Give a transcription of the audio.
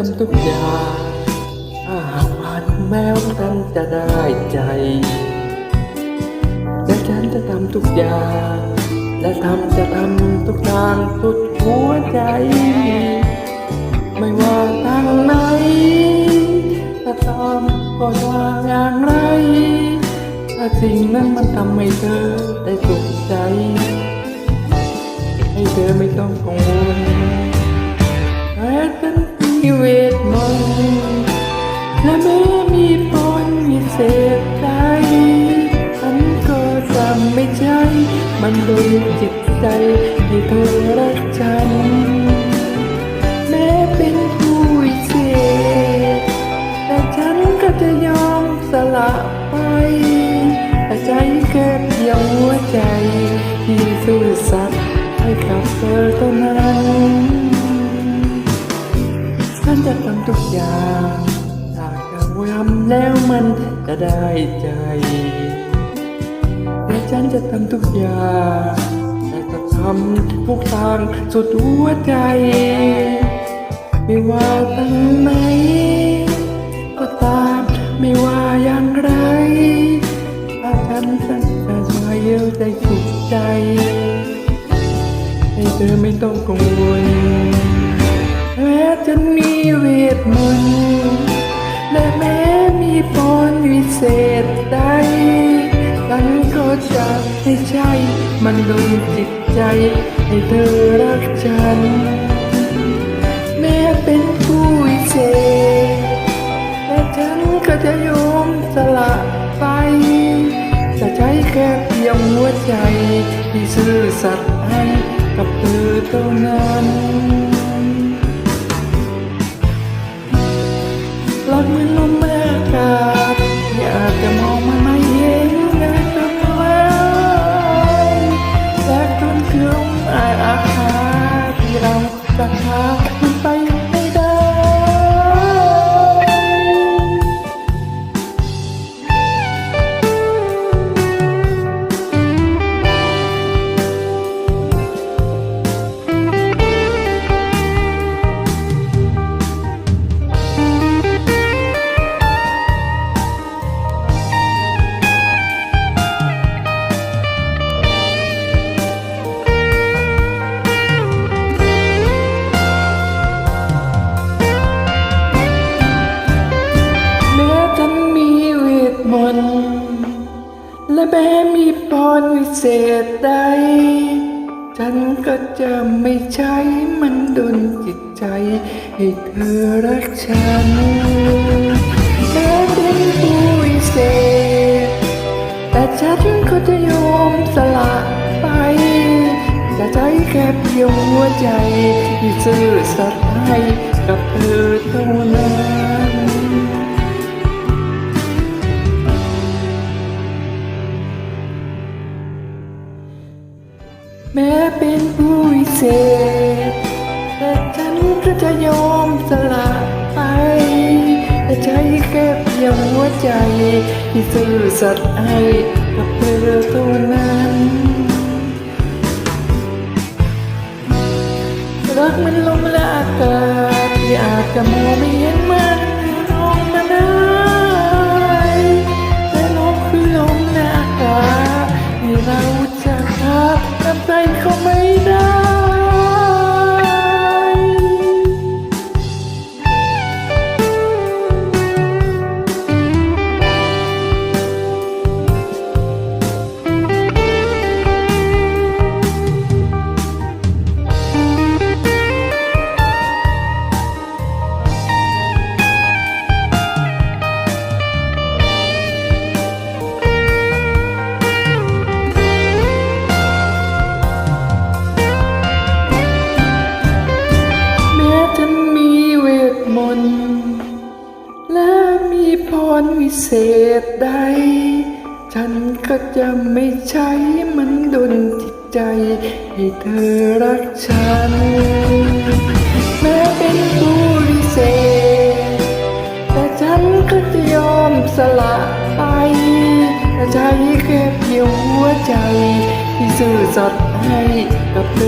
ทำทุกอย่างถ้าหากผ่านแม้ว่าฉันจะได้ใจและฉันจะทำทุกอย่างและทำจะทำทุกทางสุดหัวใจ ไม่ว่าทางไหนถ้าตามก็ว่าอย่างไร ถ้าสิ่งนั้นมันทำให้เธอได้สุขใจ ให้เธอไม่ต้องกังวลแม้ฉัน เวทมนต์และแม้มีพรมีเศษใจฉันก็จะไม่ใช่ มันโดยจิตใจให้เธอรักฉัน แม้เป็นผู้วิเศษ แต่ฉันก็จะยอมสละไป แต่ใจแค่เพียงหัวใจ ที่ซื่อสัตย์ให้กับเธอเท่านั้น ฉันจะทำทุกอย่างถ้าจะทำแล้วมันจะได้ใจและฉันจะทำทุกอย่างแต่จะทำทุกทางสุดหัวใจ ไม่ว่าทางไหนก็ตามไม่ว่าอย่างไรถ้าฉันสัญญาว่าเยียวใจสุขใจให้เธอไม่ต้องกังวล จะมีเวทมนต์และแม้มีพรวิเศษใดฉันก็จะไม่ใช่มันดนจิตใจให้เธอรักฉัน แม้เป็นผู้วิเศษแต่ฉันก็จะยอมสละไป จะใช้แค่เพียงหัวใจที่ซื่อสัตย์ให้กับเธอเท่านั้น แม้มีพรวิเศษใด ฉันก็จะไม่ใช้มันดนจิตใจ ให้เธอรักฉันแม้เป็นผู้วิเศษ แต่ฉันก็จะยอมสละไป จะใช้แค่เพียงหัวใจที่ซื่อสัตย์ให้กับเธอเท่านั้น เป็นผู้วิเศษ แต่ฉันก็จะยอมสละไปแต่ใช้แค่เพียงหัวใจ ที่ซื่อสัตย์ให้กับเธอเท่านั้นรักมันลมและอากาศที่อาจจะมองไม่เห็นมัน เราจะพาทำใจเขาไม่ได้ เศษใด ฉันก็จะไม่ใช้มันดนจิตใจให้เธอรักฉัน แม้เป็นผู้วิเศษ แต่ฉันก็จะยอมสละไปแต่ใช้แค่เพียงหัวใจ ที่ซื่อสัตย์ให้กับเธอ